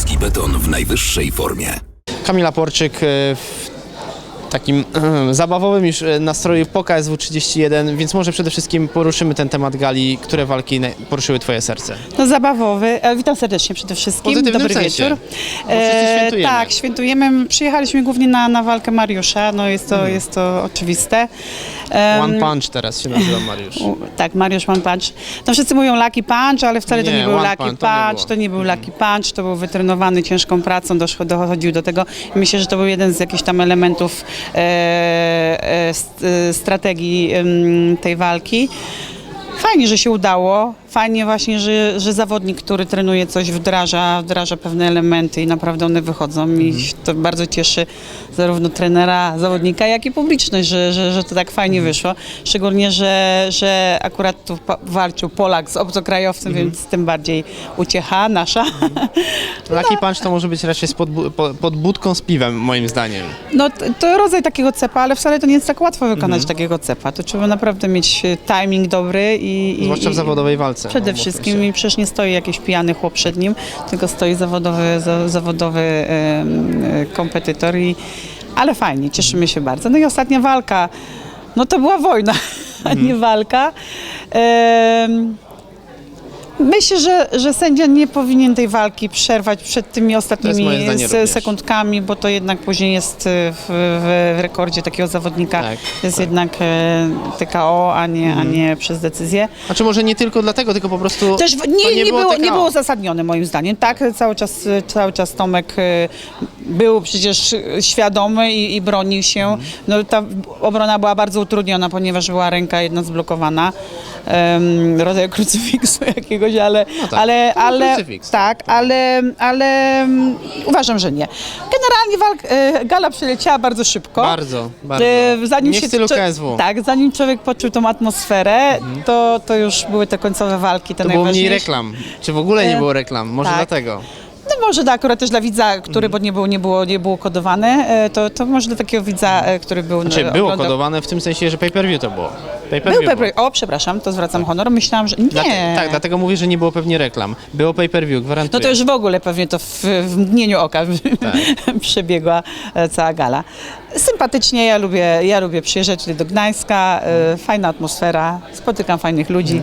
Polski beton w najwyższej formie. Kamila Porczyk e, takim e, zabawowym już e, nastroju po KSW 31, więc może przede wszystkim poruszymy ten temat gali, które walki poruszyły Twoje serce. No zabawowy. E, Witam serdecznie przede wszystkim. Pozytywnym Dobry sensie. wieczór. Bo wszyscy świętujemy. tak, świętujemy. Przyjechaliśmy głównie na, na walkę Mariusza, no jest to, Mhm. jest to oczywiste. One Punch teraz się nazywa Mariusz. u- Tak, Mariusz One Punch. No wszyscy mówią Lucky Punch, ale wcale to Nie, nie był Lucky Punch to nie Punch, to nie był Lucky Punch, to był wytrenowany ciężką pracą, doszło, dochodził do tego. Myślę, że to był jeden z jakichś tam elementów e, e, e, strategii em, tej walki. Fajnie, że się udało. Fajnie właśnie, że, że zawodnik, który trenuje coś, wdraża, wdraża pewne elementy i naprawdę one wychodzą. I to bardzo cieszy zarówno trenera, zawodnika, jak i publiczność, że, że, że to tak fajnie wyszło. Szczególnie, że, że akurat tu walczył Polak z obcokrajowcem, więc tym bardziej uciecha nasza. Lucky Punch to może być raczej pod, pod budką z piwem, moim zdaniem. No to rodzaj takiego cepa, ale wcale to nie jest tak łatwo wykonać takiego cepa. To trzeba naprawdę mieć e, timing dobry i... i Zwłaszcza w i- zawodowej walce. Przede no, bo wszystkim i przecież nie stoi jakiś pijany chłop przed nim, tylko stoi zawodowy, za, zawodowy e, kompetytor i ale fajnie, cieszymy się bardzo. No i ostatnia walka, no to była wojna, a nie walka. Em, Myślę, że, że sędzia nie powinien tej walki przerwać przed tymi ostatnimi se- sekundkami, bo to jednak później jest e, w, w, rekordzie takiego zawodnika. Tak, jest tak. Mhm. jednak e, TKO, a nie, a nie przez decyzję. Znaczy może nie tylko dlatego, tylko po prostu Też w- to nie, nie, było, TKO. nie było uzasadnione moim zdaniem. Tak, cały czas, cały czas Tomek był przecież świadomy i, i bronił się. Mhm. No, ta obrona była bardzo utrudniona, ponieważ była ręka jedna zblokowana, um, rodzaju krucyfiksu jakiegoś, ale, No tak, ale, ale krucyfiks. tak, ale, ale mm, uważam, że nie. Generalnie walk, y, gala przyleciała bardzo szybko. Bardzo, bardzo. E, Zanim nie się w stylu KSW. Tak, zanim człowiek poczuł tą atmosferę, to, to już były te końcowe walki, te To było mniej reklam. Czy w ogóle nie E, było reklam? Może tak. dlatego. No może da, akurat też dla widza, który, Mhm. bo nie było, nie było, nie było kodowane, e, to, to może dla takiego widza, e, który był... Znaczy e, było oglądał- kodowane w tym sensie, że pay-per-view to było. Pay per Był view pay O, przepraszam, to zwracam honor. Myślałam, że... Nie. tak, dlatego mówię, że nie było pewnie reklam. Było pay-per-view, gwarantuję. No to już w ogóle pewnie to w, w mgnieniu oka Tak. przebiegła e, cała gala. Sympatycznie, ja lubię, ja lubię przyjeżdżać tutaj do Gdańska, e, fajna atmosfera, spotykam fajnych ludzi.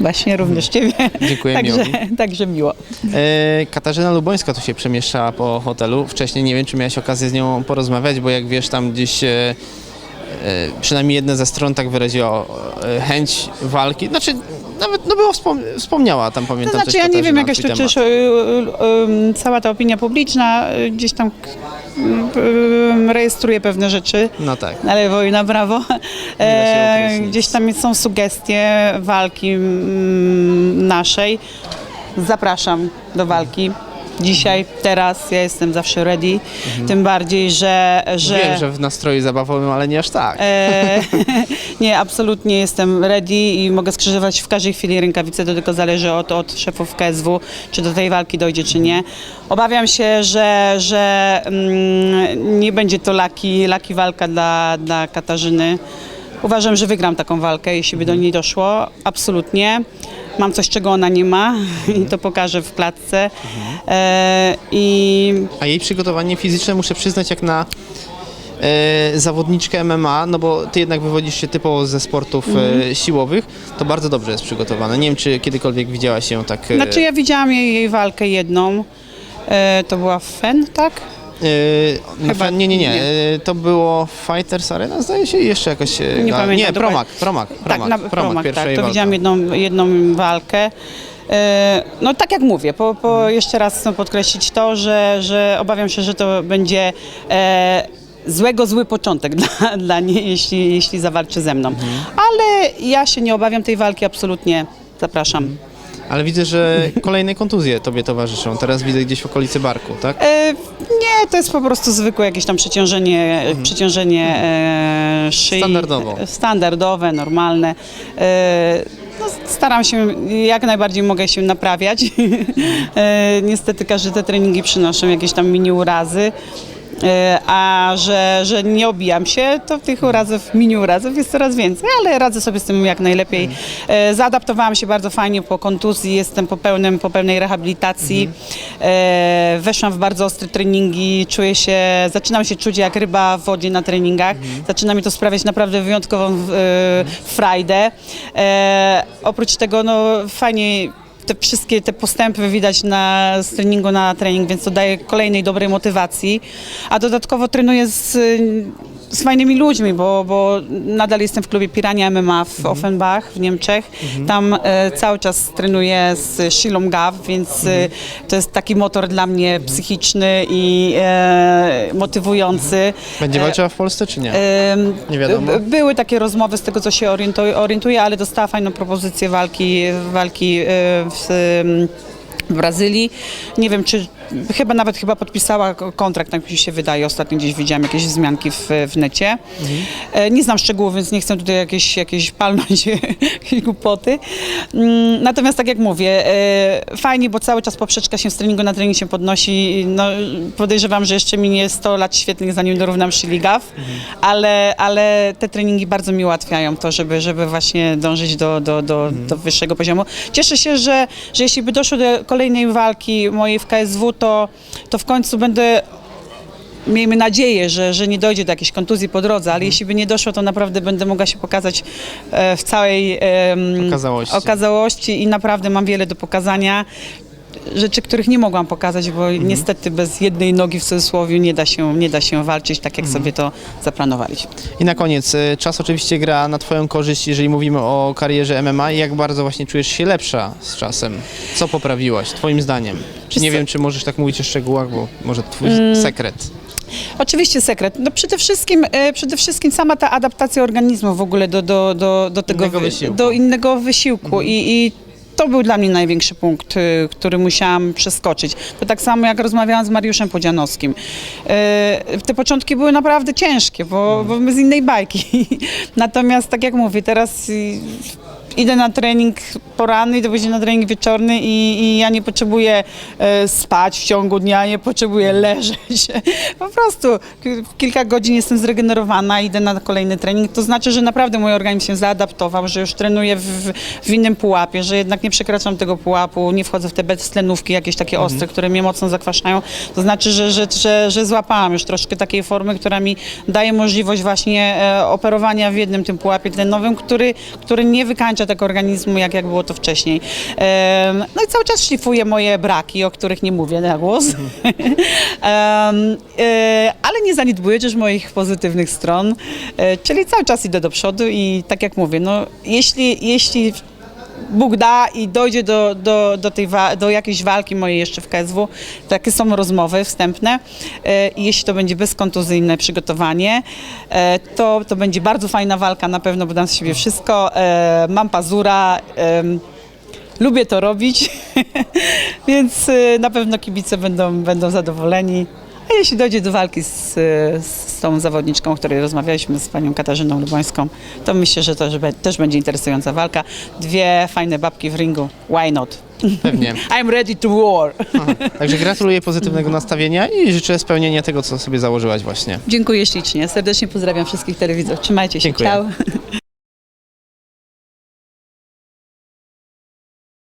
Właśnie również Ciebie. Dziękuję, miło mi. także miło. E, Katarzyna Lubońska tu się przemieszczała po hotelu. Wcześniej nie wiem, czy miałeś okazję z nią porozmawiać, bo jak wiesz, tam gdzieś e, e, przynajmniej jedna ze stron tak wyraziła e, chęć walki. Znaczy, nawet no było wspom- wspomniała tam, To pamiętam znaczy, coś ja nie wiem, Katarzyna jakaś na to też temat. y, y, y, cała ta opinia publiczna y, gdzieś tam y, rejestruje pewne rzeczy. No tak. Na lewo i na prawo. E, ukryć nic. gdzieś tam są sugestie walki mm, naszej. Zapraszam do walki. Dzisiaj, teraz, ja jestem zawsze ready. Tym bardziej, że. że Mhm. Wiem, że w nastroju zabawowym, ale nie aż tak. E, nie, absolutnie jestem ready i mogę skrzyżować w każdej chwili rękawice. To tylko zależy od, od szefów KSW, czy do tej walki dojdzie, czy nie. Obawiam się, że, że mm, nie będzie to laki, laki walka dla, dla Katarzyny. Uważam, że wygram taką walkę, jeśli by do niej doszło. Absolutnie. Mam coś, czego ona nie ma i to pokażę w klatce. E, I A jej przygotowanie fizyczne muszę przyznać jak na e, zawodniczkę MMA, no bo ty jednak wywodzisz się typowo ze sportów Mhm. e, siłowych, to bardzo dobrze jest przygotowane. Nie wiem, czy kiedykolwiek widziałaś ją tak... e, Znaczy ja widziałam jej, jej walkę jedną. E, to była Fen, tak? E, Chyba nie, nie, nie, nie. E, To było Fighters Arena, zdaje się, i jeszcze jakoś... Nie gal- pamiętam Nie. Promak, Promak, Promak, tak, na Promak, Promak, tak. To walka. widziałam jedną, jedną walkę. E, No tak jak mówię, po, po Mhm. jeszcze raz chcę podkreślić to, że, że obawiam się, że to będzie e, złego zły początek dla, dla niej, jeśli, jeśli zawalczy ze mną. Mhm. Ale ja się nie obawiam tej walki, absolutnie zapraszam. Ale widzę, że kolejne kontuzje tobie towarzyszą. Teraz widzę gdzieś w okolicy barku, tak? E, nie, to jest po prostu zwykłe jakieś tam przeciążenie, przeciążenie e, szyi. Standardowo. Standardowe, normalne. E, no, staram się, jak najbardziej mogę się naprawiać. e, niestety każde te treningi przynoszą jakieś tam mini urazy. E, A że, że nie obijam się, to tych urazów, mini urazów jest coraz więcej, ale radzę sobie z tym jak najlepiej. E, Zaadaptowałam się bardzo fajnie po kontuzji, jestem po, pełnym, po pełnej rehabilitacji. E, Weszłam w bardzo ostre treningi, czuję się, zaczynam się czuć jak ryba w wodzie na treningach. Zaczyna mi to sprawiać naprawdę wyjątkową frajdę. Oprócz tego, no fajnie te wszystkie te postępy widać na, z treningu na trening, więc to daje kolejnej dobrej motywacji. A dodatkowo trenuję z, z fajnymi ludźmi, bo, bo nadal jestem w klubie Pirania MMA w Offenbach w Niemczech. Tam e, cały czas trenuję z Shilą Gav, więc e, to jest taki motor dla mnie psychiczny i e, motywujący. Będzie E, walczyła w Polsce czy nie? Ym, Nie wiadomo. b- Były takie rozmowy z tego, co się orientuję, orientuję ale dostała fajną propozycję walki, walki y, w, w Brazylii. Nie wiem, czy chyba nawet chyba podpisała kontrakt, tak mi się wydaje. Ostatnio gdzieś widziałam jakieś wzmianki w, w necie. E, Nie znam szczegółów, więc nie chcę tutaj jakieś, jakieś palnąć jakieś głupoty. Mm, Natomiast tak jak mówię, e, fajnie, bo cały czas poprzeczka się z treningu na trening się podnosi. No, podejrzewam, że jeszcze minie 100 lat świetnych, zanim dorównam Shiligaw, ale, ale te treningi bardzo mi ułatwiają to, żeby, żeby właśnie dążyć do, do, do, do wyższego poziomu. Cieszę się, że, że jeśli by doszło do kolejnej walki mojej w KSW, to, to w końcu będę miejmy nadzieję, że, że nie dojdzie do jakiejś kontuzji po drodze, ale jeśli by nie doszło, to naprawdę będę mogła się pokazać e, w całej em, Okazałości. okazałości i naprawdę mam wiele do pokazania. Rzeczy, których nie mogłam pokazać, bo niestety bez jednej nogi w cudzysłowie nie da się, nie da się walczyć tak, jak sobie to zaplanowaliśmy. I na koniec, y, czas oczywiście gra na Twoją korzyść, jeżeli mówimy o karierze MMA jak bardzo właśnie czujesz się lepsza z czasem? Co poprawiłaś, Twoim zdaniem? Wiesz Nie wiem, czy możesz tak mówić o szczegółach, bo może Twój sekret. Oczywiście sekret. No przede wszystkim, e, przede wszystkim sama ta adaptacja organizmu w ogóle do, do, do, do tego Innego wy- wysiłku. do innego wysiłku i, i to był dla mnie największy punkt, y, który musiałam przeskoczyć. To tak samo jak rozmawiałam z Mariuszem Podzianowskim. E, Te początki były naprawdę ciężkie, bo, bo my z innej bajki. Natomiast tak jak mówię, teraz y, idę na trening poranny, idę później na trening wieczorny i, i ja nie potrzebuję e, spać w ciągu dnia, nie potrzebuję leżeć. Po prostu w kilka godzin jestem zregenerowana, idę na kolejny trening. To znaczy, że naprawdę mój organizm się zaadaptował, że już trenuję w, w innym pułapie, że jednak nie przekraczam tego pułapu, nie wchodzę w te beztlenówki jakieś takie ostre, które mnie mocno zakwaszają. To znaczy, że, że, że, że złapałam już troszkę takiej formy, która mi daje możliwość właśnie e, operowania w jednym tym pułapie tlenowym, który, który nie wykańcza tego organizmu, jak, jak było to wcześniej. Em, no i cały czas szlifuję moje braki, o których nie mówię na głos. Em, e, ale nie zaniedbuję też moich pozytywnych stron, e, czyli cały czas idę do przodu i tak jak mówię, no jeśli, jeśli Bóg da i dojdzie do, do, do, tej do jakiejś walki mojej jeszcze w KSW. Takie są rozmowy wstępne. E, I jeśli to będzie bezkontuzyjne przygotowanie, e, to, to będzie bardzo fajna walka na pewno, bo dam z siebie wszystko. E, Mam pazura. Lubię to robić, więc na pewno kibice będą, będą zadowoleni. A jeśli dojdzie do walki z, z tą zawodniczką, o której rozmawialiśmy, z panią Katarzyną Lubońską, to myślę, że to że be- też będzie interesująca walka. Dwie fajne babki w ringu. Why not? Pewnie. I'm ready to war. Także gratuluję pozytywnego nastawienia i życzę spełnienia tego, co sobie założyłaś właśnie. Dziękuję ślicznie. Serdecznie pozdrawiam wszystkich telewizorów. Trzymajcie się. Dziękuję. Ciao.